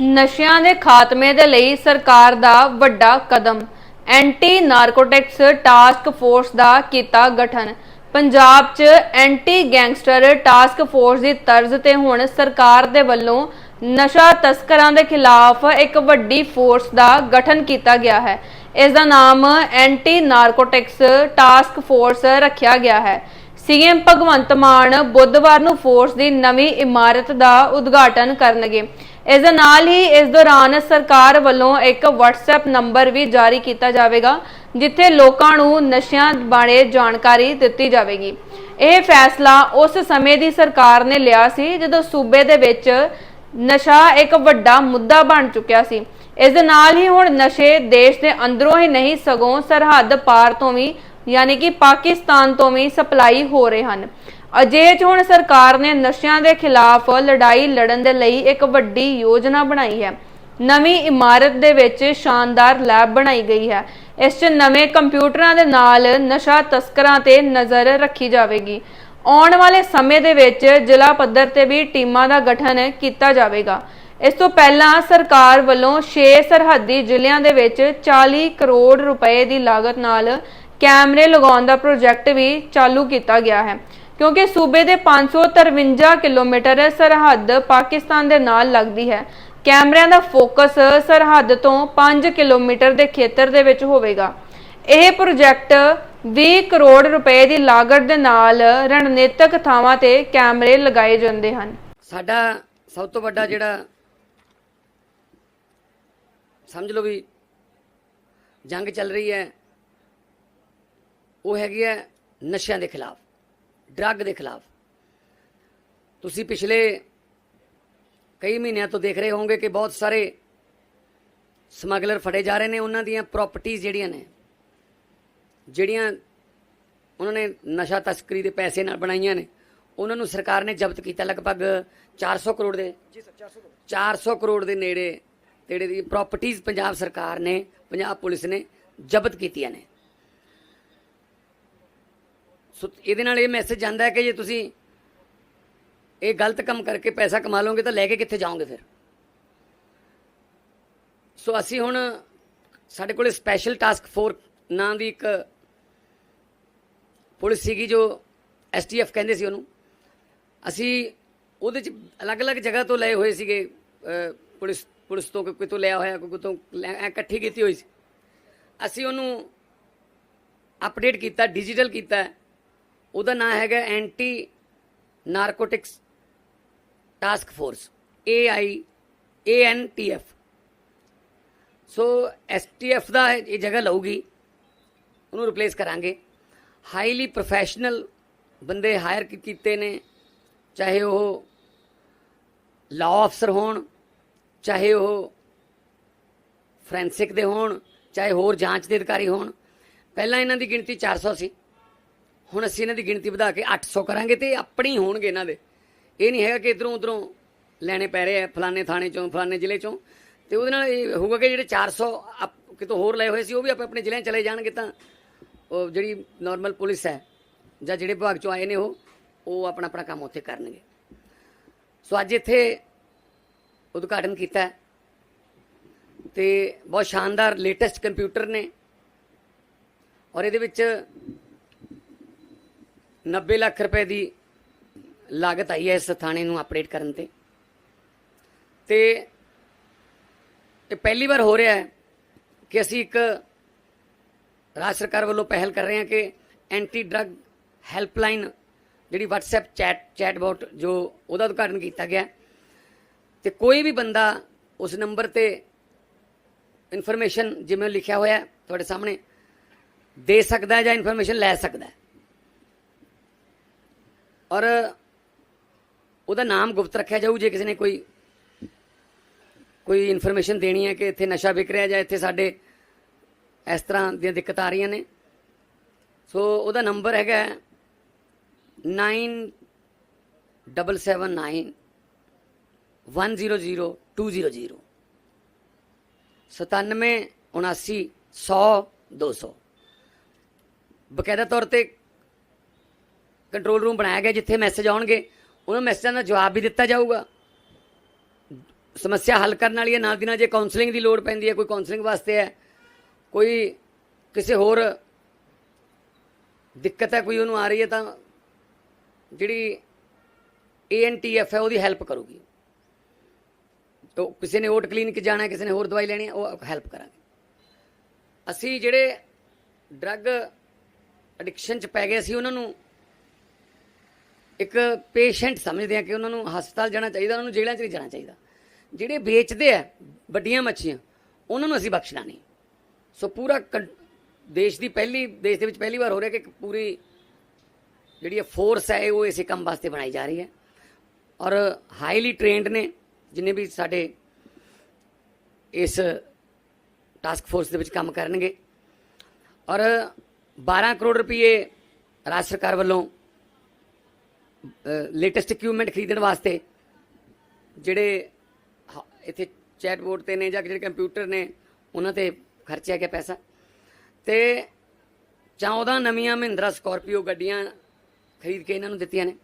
ਨਸ਼ਿਆਂ ਦੇ ਖਾਤਮੇ ਦੇ ਲਈ ਸਰਕਾਰ ਦਾ ਵੱਡਾ ਕਦਮ। ਐਂਟੀ ਨਾਰਕੋਟਿਕਸ ਟਾਸਕ ਫੋਰਸ ਦਾ ਕੀਤਾ ਗਠਨ। ਪੰਜਾਬ 'ਚ ਐਂਟੀ ਗੈਂਗਸਟਰ ਟਾਸਕ ਫੋਰਸ ਦੀ ਤਰਜ਼ ਤੇ ਹੁਣ ਸਰਕਾਰ ਦੇ ਵੱਲੋਂ ਨਸ਼ਾ ਤਸਕਰਾਂ ਦੇ ਖਿਲਾਫ ਇੱਕ ਵੱਡੀ ਫੋਰਸ ਦਾ ਗਠਨ ਕੀਤਾ ਗਿਆ ਹੈ। ਇਸ ਦਾ ਨਾਮ ਐਂਟੀ ਨਾਰਕੋਟਿਕਸ ਟਾਸਕ ਫੋਰਸ ਰੱਖਿਆ ਗਿਆ ਹੈ। ਸੀਐਮ ਭਗਵੰਤ ਮਾਨ ਬੁੱਧਵਾਰ ਨੂੰ ਫੋਰਸ ਦੀ ਨਵੀਂ ਇਮਾਰਤ ਦਾ ਉਦਘਾਟਨ ਕਰਨਗੇ। ਇਸ ਦੇ ਨਾਲ ਹੀ ਇਸ ਦੌਰਾਨ ਸਰਕਾਰ ਵੱਲੋਂ ਇੱਕ WhatsApp ਨੰਬਰ ਵੀ ਜਾਰੀ ਕੀਤਾ ਜਾਵੇਗਾ, ਜਿੱਥੇ ਲੋਕਾਂ ਨੂੰ ਨਸ਼ਿਆਂ ਬਾਰੇ ਜਾਣਕਾਰੀ ਦਿੱਤੀ ਜਾਵੇਗੀ। ਇਹ ਫੈਸਲਾ ਉਸ ਸਮੇਂ ਦੀ ਸਰਕਾਰ ਨੇ ਲਿਆ ਸੀ, ਜਦੋਂ ਸੂਬੇ ਦੇ ਵਿੱਚ ਨਸ਼ਾ ਇੱਕ ਵੱਡਾ ਮੁੱਦਾ ਬਣ ਚੁੱਕਿਆ ਸੀ। ਇਸ ਦੇ ਨਾਲ ਹੀ ਹੁਣ ਨਸ਼ੇ ਦੇਸ਼ ਦੇ ਅੰਦਰੋਂ ਹੀ ਨਹੀਂ, ਸਗੋਂ ਸਰਹੱਦ ਪਾਰ ਤੋਂ ਵੀ, ਯਾਨੀ ਕਿ ਪਾਕਿਸਤਾਨ ਤੋਂ ਵੀ ਸਪਲਾਈ ਹੋ ਰਹੇ ਹਨ। ਅਜਿਹੇ 'ਚ ਹੁਣ ਸਰਕਾਰ ਨੇ ਨਸ਼ਿਆਂ ਦੇ ਖਿਲਾਫ ਲੜਾਈ ਲੜਨ ਦੇ ਲਈ ਇੱਕ ਵੱਡੀ ਯੋਜਨਾ ਬਣਾਈ ਹੈ। ਨਵੀਂ ਇਮਾਰਤ ਦੇ ਵਿੱਚ ਸ਼ਾਨਦਾਰ ਲੈਬ ਬਣਾਈ ਗਈ ਹੈ। ਇਸ 'ਚ ਨਵੇਂ ਕੰਪਿਊਟਰਾਂ ਦੇ ਨਾਲ ਨਸ਼ਾ ਤਸਕਰਾਂ ਤੇ ਨਜ਼ਰ ਰੱਖੀ ਜਾਵੇਗੀ। ਆਉਣ ਵਾਲੇ ਸਮੇਂ ਦੇ ਵਿੱਚ ਜ਼ਿਲ੍ਹਾ ਪੱਧਰ ਤੇ ਵੀ ਟੀਮਾਂ ਦਾ ਗਠਨ ਕੀਤਾ ਜਾਵੇਗਾ। ਇਸ ਤੋਂ ਪਹਿਲਾਂ ਸਰਕਾਰ ਵੱਲੋਂ 6 ਸਰਹੱਦੀ ਜ਼ਿਲ੍ਹਿਆਂ ਦੇ ਵਿੱਚ 40 ਕਰੋੜ ਰੁਪਏ ਦੀ ਲਾਗਤ ਨਾਲ ਕੈਮਰੇ ਲਗਾਉਣ ਦਾ ਪ੍ਰੋਜੈਕਟ ਵੀ ਚਾਲੂ ਕੀਤਾ ਗਿਆ ਹੈ। ਕਿਉਂਕਿ ਸੂਬੇ ਦੇ 553 ਕਿਲੋਮੀਟਰ ਸਰਹੱਦ ਪਾਕਿਸਤਾਨ ਦੇ ਨਾਲ ਲੱਗਦੀ ਹੈ। ਕੈਮਰਿਆਂ ਦਾ ਫੋਕਸ ਸਰਹੱਦ ਤੋਂ 5 ਕਿਲੋਮੀਟਰ ਦੇ ਖੇਤਰ ਦੇ ਵਿੱਚ ਹੋਵੇਗਾ। ਇਹ ਪ੍ਰੋਜੈਕਟ 20 ਕਰੋੜ ਰੁਪਏ ਦੀ ਲਾਗਤ ਦੇ ਨਾਲ ਰਣਨੀਤਕ ਥਾਵਾਂ ਤੇ ਕੈਮਰੇ ਲਗਾਏ ਜਾਂਦੇ ਹਨ। ਸਾਡਾ ਸਭ ਤੋਂ ਵੱਡਾ ਜਿਹੜਾ ਸਮਝ ਲਓ ਵੀ ਜੰਗ ਚੱਲ ਰਹੀ ਹੈ, ਉਹ ਹੈਗੀ ਹੈ ਨਸ਼ਿਆਂ ਦੇ ਖਿਲਾਫ। ਡਰੱਗ ਦੇ ਖਿਲਾਫ। ਤੁਸੀਂ ਪਿਛਲੇ ਕਈ ਮਹੀਨਿਆਂ ਤੋਂ ਦੇਖ ਰਹੇ ਹੋਵੋਗੇ ਕਿ ਬਹੁਤ ਸਾਰੇ ਸਮਗਲਰ ਫੜੇ ਜਾ ਰਹੇ ਨੇ। ਉਹਨਾਂ ਦੀਆਂ ਪ੍ਰਾਪਰਟੀਆਂ ਜਿਹੜੀਆਂ ਨੇ ਜਿਹੜੀਆਂ ਉਹਨਾਂ ਨੇ ਨਸ਼ਾ ਤਸਕਰੀ ਦੇ ਪੈਸੇ ਨਾਲ ਬਣਾਈਆਂ ਨੇ ਉਹਨਾਂ ਨੂੰ ਸਰਕਾਰ ਨੇ ਜ਼ਬਤ ਕੀਤਾ ਲਗਭਗ 400 ਕਰੋੜ ਦੇ ਜੀ ਸਰ 400 400 ਕਰੋੜ। ਦੇ ਨੇੜੇ ਤੇੜੇ ਦੀ ਪ੍ਰਾਪਰਟੀਆਂ ਪੰਜਾਬ ਸਰਕਾਰ ਨੇ ਪੰਜਾਬ ਪੁਲਿਸ ਨੇ ਜ਼ਬਤ ਕੀਤੀਆਂ ਨੇ। ਸੋ ਇਹਦੇ ਨਾਲ ਇਹ ਮੈਸੇਜ ਜਾਂਦਾ ਹੈ ਕਿ ਜੇ ਤੁਸੀਂ ਇਹ ਗਲਤ ਕੰਮ ਕਰਕੇ ਪੈਸਾ ਕਮਾ ਲਓਗੇ ਤਾਂ ਲੈ ਕੇ ਕਿੱਥੇ ਜਾਓਗੇ ਫਿਰ? ਸੋ ਅਸੀਂ ਹੁਣ ਸਾਡੇ ਕੋਲ ਸਪੈਸ਼ਲ ਟਾਸਕ ਫੋਰ ਨਾਂ ਦੀ ਇੱਕ ਪੁਲਿਸ ਸੀਗੀ ਜੋ ਐਸਟੀਐਫ ਕਹਿੰਦੇ ਸੀ ਉਹਨੂੰ। ਅਸੀਂ ਉਹਦੇ ਚ ਅਲੱਗ-ਅਲੱਗ ਜਗ੍ਹਾ ਤੋਂ ਲਏ ਹੋਏ ਸੀਗੇ ਪੁਲਿਸ ਪੁਲਿਸ ਤੋਂ ਕੋਈ ਤੋਂ ਲਿਆ ਹੋਇਆ, ਕੋਈ ਤੋਂ ਲੈ- ਇਕੱਠੀ ਕੀਤੀ ਹੋਈ ਸੀ। ਅਸੀਂ ਉਹਨੂੰ ਅਪਡੇਟ ਕੀਤਾ ਡਿਜੀਟਲ ਕੀਤਾ। ਉਹਦਾ ਨਾਮ ਹੈਗਾ anti narcotics task force A I A N T ANTF so STF ਦਾ ਇਹ ਜਗ੍ਹਾ ਲਊਗੀ, ਉਹਨੂੰ ਰਿਪਲੇਸ ਕਰਾਂਗੇ। ਹਾਈਲੀ ਪ੍ਰੋਫੈਸ਼ਨਲ ਬੰਦੇ ਹਾਇਰ ਕੀਤੇ ਨੇ, ਚਾਹੇ ਉਹ ਲਾਅ ਅਫਸਰ ਹੋਣ, ਚਾਹੇ ਉਹ ਫੋਰੈਂਸਿਕ ਦੇ ਹੋਣ, ਚਾਹੇ ਹੋਰ ਜਾਂਚ ਦੇ ਅਧਿਕਾਰੀ ਹੋਣ। ਪਹਿਲਾਂ ਇਹਨਾਂ ਦੀ ਗਿਣਤੀ 400 ਸੀ। ਹੁਣ ਅਸੀਂ ਇਹਨਾਂ ਦੀ ਗਿਣਤੀ ਵਧਾ ਕੇ 800 ਕਰਾਂਗੇ ਤੇ ਆਪਣੀ ਹੋਣਗੇ ਇਹਨਾਂ ਦੇ। ਇਹ ਨਹੀਂ ਹੈਗਾ ਕਿ ਇਧਰੋਂ ਉਧਰੋਂ ਲੈਣੇ ਪੈ ਰਹੇ ਆ, ਫਲਾਣੇ ਥਾਣੇ ਚੋਂ, ਫਲਾਣੇ ਜ਼ਿਲ੍ਹੇ ਚੋਂ। ਤੇ ਉਹਦੇ ਨਾਲ ਇਹ ਹੋਊਗਾ ਕਿ ਜਿਹੜੇ 400 ਆਪ- ਕਿਤੋਂ ਹੋਰ ਲਏ ਹੋਏ ਸੀ, ਉਹ ਵੀ ਆਪਣੇ ਆਪਣੇ ਜ਼ਿਲ੍ਹਿਆਂ 'ਚ ਚਲੇ ਜਾਣਗੇ ਤਾਂ ਉਹ ਜਿਹੜੀ ਨਾਰਮਲ ਪੁਲਿਸ ਹੈ ਜਾਂ ਜਿਹੜੇ ਵਿਭਾਗ ਚੋਂ ਆਏ ਨੇ ਉਹ ਉਹ ਆਪਣਾ ਆਪਣਾ ਕੰਮ ਉੱਥੇ ਕਰਨਗੇ। ਸੋ ਅੱਜ ਇੱਥੇ ਉਦਘਾਟਨ ਕੀਤਾ ਹੈ ਤੇ ਬਹੁਤ ਸ਼ਾਨਦਾਰ ਲੇਟੈਸਟ ਕੰਪਿਊਟਰ ਨੇ। ਔਰ ਇਹਦੇ ਵਿੱਚ 90 ਲੱਖ ਰੁਪਏ ਦੀ ਲਾਗਤ ਆਈ ਹੈ ਇਸ ਥਾਣੇ ਨੂੰ ਅਪਡੇਟ ਕਰਨ ਤੇ। ਤੇ ਇਹ ਪਹਿਲੀ ਵਾਰ ਹੋ ਰਿਹਾ ਹੈ ਕਿ ਅਸੀਂ ਇੱਕ ਰਾਜ ਸਰਕਾਰ ਵੱਲੋਂ ਪਹਿਲ ਕਰ ਰਹੇ ਹਾਂ ਕਿ ਐਂਟੀ ਡਰੱਗ ਹੈਲਪਲਾਈਨ ਜਿਹੜੀ WhatsApp ਚੈਟ ਚੈਟਬੋਟ ਜੋ ਉਹਦਾ ਉਦਘਾਟਨ ਕੀਤਾ ਗਿਆ। ਤੇ ਕੋਈ ਵੀ ਬੰਦਾ ਉਸ ਨੰਬਰ ਤੇ ਇਨਫੋਰਮੇਸ਼ਨ ਜਿਵੇਂ ਲਿਖਿਆ ਹੋਇਆ ਤੁਹਾਡੇ ਸਾਹਮਣੇ ਦੇ ਸਕਦਾ ਹੈ ਜਾਂ ਇਨਫੋਰਮੇਸ਼ਨ ਲੈ ਸਕਦਾ ਹੈ। ਔਰ ਉਹਦਾ ਨਾਮ ਗੁਪਤ ਰੱਖਿਆ ਜਾਊ, ਜੇ ਕਿਸੇ ਨੇ ਕੋਈ ਕੋਈ ਇਨਫੋਰਮੇਸ਼ਨ ਦੇਣੀ ਹੈ ਕਿ ਇੱਥੇ ਨਸ਼ਾ ਵਿਕ ਰਿਹਾ ਜਾਂ ਇੱਥੇ ਸਾਡੇ ਇਸ ਤਰ੍ਹਾਂ ਦੀਆਂ ਦਿੱਕਤਾਂ ਆ ਰਹੀਆਂ ਨੇ। ਸੋ ਉਹਦਾ ਨੰਬਰ ਹੈਗਾ 9779 100 200 97 79 100 200 ਬਕਾਇਦਾ ਤੌਰ ਤੇ ਕੰਟਰੋਲ ਰੂਮ ਬਣਾਇਆ ਗਿਆ ਜਿੱਥੇ ਮੈਸੇਜ ਆਉਣਗੇ, ਉਹਨਾਂ ਮੈਸੇਜਾਂ ਦਾ ਜਵਾਬ ਵੀ ਦਿੱਤਾ ਜਾਊਗਾ। ਸਮੱਸਿਆ ਹੱਲ ਕਰਨ ਵਾਲੀ ਹੈ, ਨਾਲ ਦੀ ਨਾਲ ਜੇ ਕਾਉਂਸਲਿੰਗ ਦੀ ਲੋੜ ਪੈਂਦੀ ਹੈ, ਕੋਈ ਕਾਉਂਸਲਿੰਗ ਵਾਸਤੇ ਹੈ, ਕੋਈ ਕਿਸੇ ਹੋਰ ਦਿੱਕਤ ਹੈ, ਕੋਈ ਉਹਨੂੰ ਆ ਰਹੀ ਹੈ, ਤਾਂ ਜਿਹੜੀ ਏਐਨਟੀਐਫ ਹੈ, ਉਹਦੀ ਹੈਲਪ ਕਰੂਗੀ। ਤੋ ਕਿਸੇ ਨੇ ਓਟ ਕਲੀਨਿਕ ਜਾਣਾ ਕਿਸੇ ਨੇ ਹੋਰ ਦਵਾਈ ਲੈਣੀ ਹੈ, ਉਹ ਹੈਲਪ ਕਰਾਂਗੇ। ਅਸੀਂ ਜਿਹੜੇ ਡਰੱਗ ਐਡਿਕਸ਼ਨ ਚ ਪੈ ਗਏ ਸੀ ਉਹਨਾਂ ਨੂੰ ਇੱਕ ਪੇਸ਼ੈਂਟ ਸਮਝਦੇ ਆ ਕਿ ਉਹਨਾਂ ਨੂੰ ਹਸਪਤਾਲ ਜਾਣਾ ਚਾਹੀਦਾ, ਉਹਨਾਂ ਨੂੰ ਜੇਲ੍ਹਾਂ 'ਚ ਨਹੀਂ ਜਾਣਾ ਚਾਹੀਦਾ। ਜਿਹੜੇ ਵੇਚਦੇ ਆ ਵੱਡੀਆਂ ਮੱਛੀਆਂ, ਉਹਨਾਂ ਨੂੰ ਅਸੀਂ ਬਖਸ਼ਣਾ ਨਹੀਂ। ਸੋ ਪੂਰਾ ਕੰ- ਦੇਸ਼ ਦੀ ਪਹਿਲੀ, ਦੇਸ਼ ਦੇ ਵਿੱਚ ਪਹਿਲੀ ਵਾਰ ਹੋ ਰਿਹਾ ਕਿ ਇੱਕ ਪੂਰੀ ਜਿਹੜੀ ਫੋਰਸ ਹੈ ਉਹ ਇਸੇ ਕੰਮ ਵਾਸਤੇ ਬਣਾਈ ਜਾ ਰਹੀ ਹੈ। ਔਰ ਹਾਈਲੀ ਟ੍ਰੇਨਡ ਨੇ, ਜਿੰਨੇ ਵੀ ਸਾਡੇ ਇਸ ਟਾਸਕ ਫੋਰਸ ਦੇ ਵਿੱਚ ਕੰਮ ਕਰਨਗੇ। ਔਰ 12 ਕਰੋੜ ਰੁਪਏ ਰਾਜ ਸਰਕਾਰ ਵੱਲੋਂ ਲੇਟੈਸਟ ਇਕਵਿਪਮੈਂਟ ਖਰੀਦਣ ਵਾਸਤੇ ਜਿਹੜੇ ਹ- ਇੱਥੇ ਚੈਟ ਬੋਰਡ ਤੇ ਨੇ ਜਾਂ ਜਿਹੜੇ ਕੰਪਿਊਟਰ ਨੇ, ਉਹਨਾਂ ਤੇ ਖਰਚਿਆ ਗਿਆ ਪੈਸਾ। ਤੇ 14 ਨਵੀਆਂ ਮਹਿੰਦਰਾ ਸਕਾਰਪੀਓ ਗੱਡੀਆਂ ਖਰੀਦ ਕੇ ਇਹਨਾਂ ਨੂੰ ਦਿੱਤੀਆਂ ਨੇ।